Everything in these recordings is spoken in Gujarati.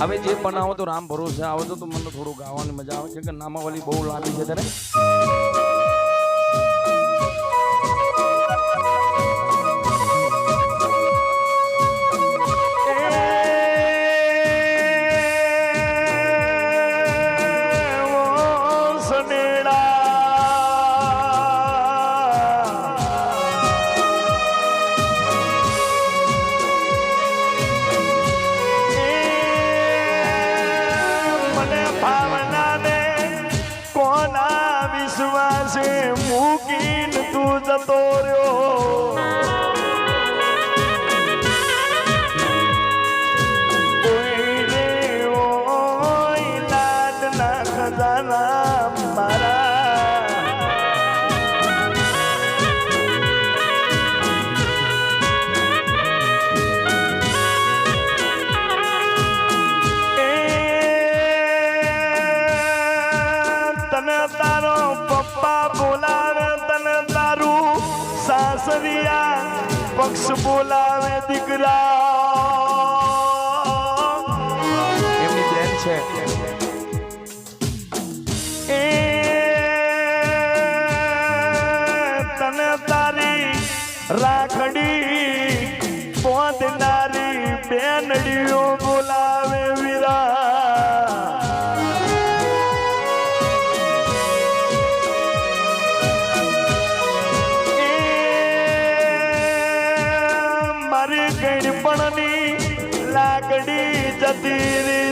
હવે જે બનાવો તો રામ ભરોસે આવે તો મને થોડું ગાવાની મજા આવે. છે કે નામાવલી બહુ લાંબી છે ત્યારે. સાસરિયા પક્ષ બોલાવે દીકરા. એમની બેન છે. એ તને તારી રાખડી baby.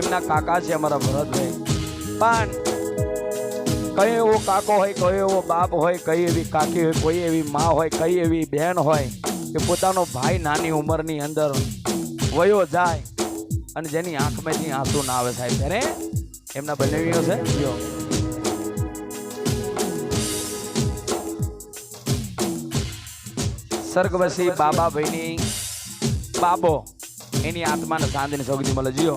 એમના કાકા છે અમારા ભરતભાઈ. પણ કઈ એવો કાકો હોય કયો એવો બાપ હોય કઈ એવી કાકી હોય કોઈ એવી મા હોય કઈ એવી બહેન હોય કે પોતાનો ભાઈ નાની ઉંમરની અંદર વયો જાય અને જેની આંખમાંથી આંસુ ના આવે સાહેબ. ત્યારે એમના બનેવીઓ છે? જીઓ સ્વર્ગવાસી બાબાભાઈની બાબો. એની આત્માને શાંતિની સૌગતી મળે. જીઓ.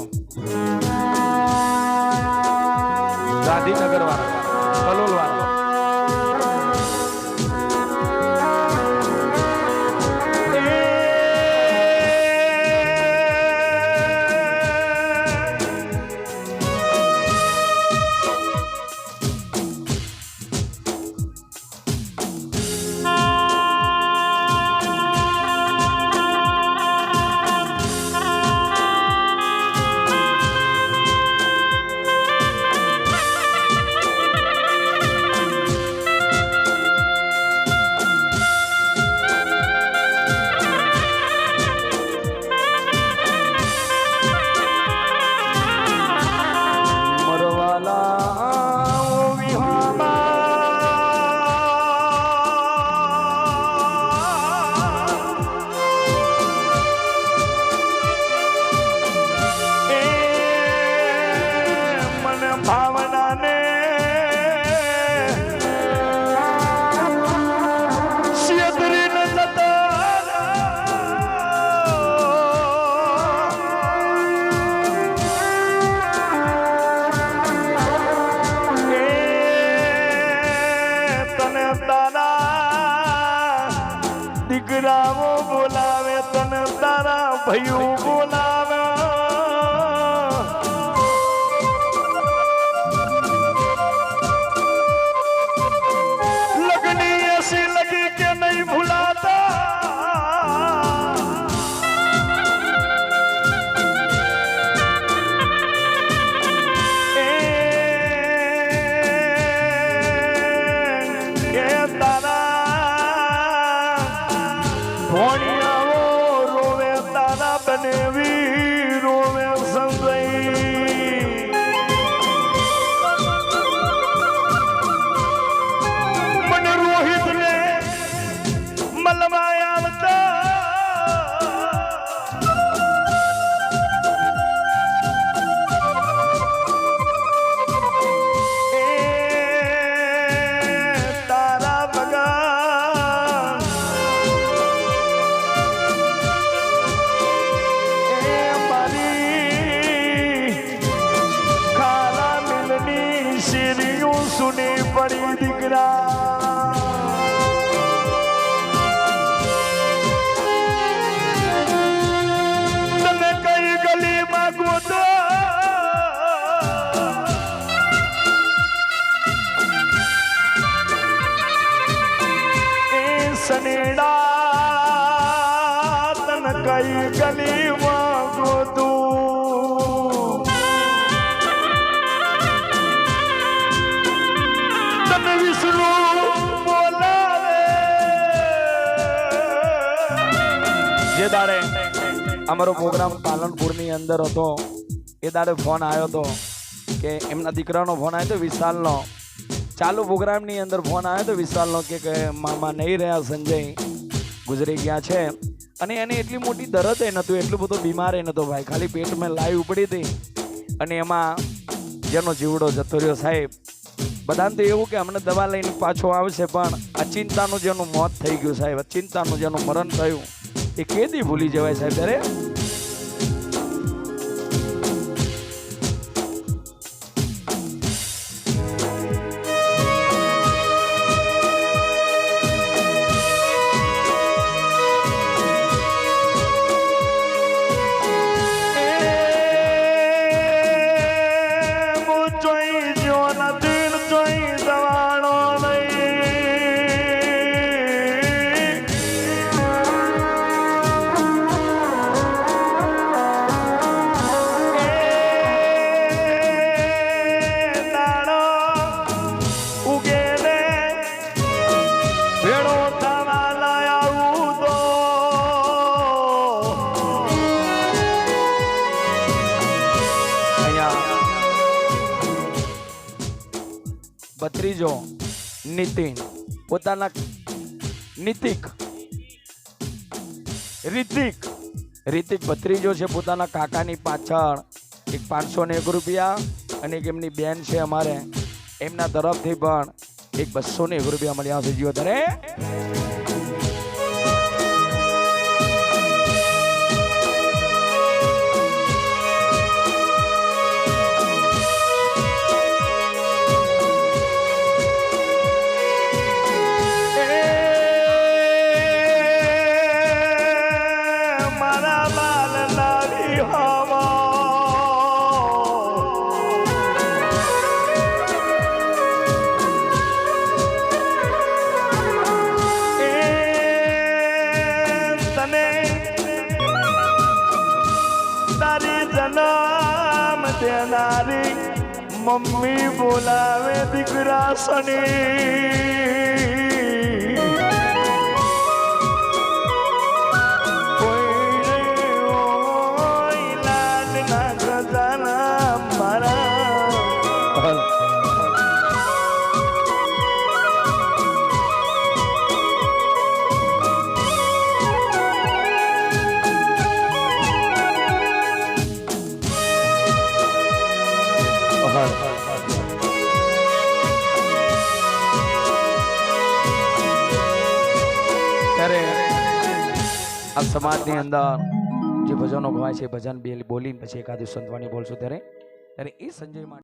ગાંધીનગર વાળા કલોલ વાળા ભયું બોલાવ. લગની એસી લગી કે નહીં ભૂલાતા. એ તારા ભોણી દીકરા. તને કઈ ગલીમાં ગોતો એ સનેડા તન કઈ ગલીમાં જે દાડે અમારો પ્રોગ્રામ પાલનપુરની અંદર હતો એ દાડે ફોન આવ્યો હતો કે એમના દીકરાનો ફોન આવ્યો હતો વિશાલનો. ચાલુ પ્રોગ્રામની અંદર ફોન આવ્યો હતો વિશાલનો કે મામા નહીં રહ્યા સંજય ગુજરી ગયા છે. અને એને એટલી મોટી દરદ એ નહોતું એટલું બધું બીમાર એ નહોતો ભાઈ. ખાલી પેટમાં લાઈ ઉપડી હતી. અને એમાં જેનો જીવડો જતો રહ્યો સાહેબ બધાને તો એવું કે અમને દવા લઈને પાછો આવશે પણ અચિંતાનું જેનું મોત થઈ ગયું સાહેબ અચિંતાનું જેનું મરણ થયું. એ કેદી ભૂલી જવાય સાહેબ ત્યારે? ભત્રીજો નીતિન પોતાના નીતિક રિતિક રિતિક ભત્રીજો છે પોતાના કાકાની પાછળ. એક પાંચસો ને એક રૂપિયા અને એક એમની બેન છે અમારે. એમના તરફથી પણ એક બસો ને એક રૂપિયા મળ્યા છે. જીવો તારે મમ્મી બોલાવે દીકરા સની. આ સમાજની અંદર જે ભજનો ગવાય છે, ભજન બે બોલીને પછી એકાદ સંતવાણી બોલશું ત્યારે? ત્યારે એ સંજય માટે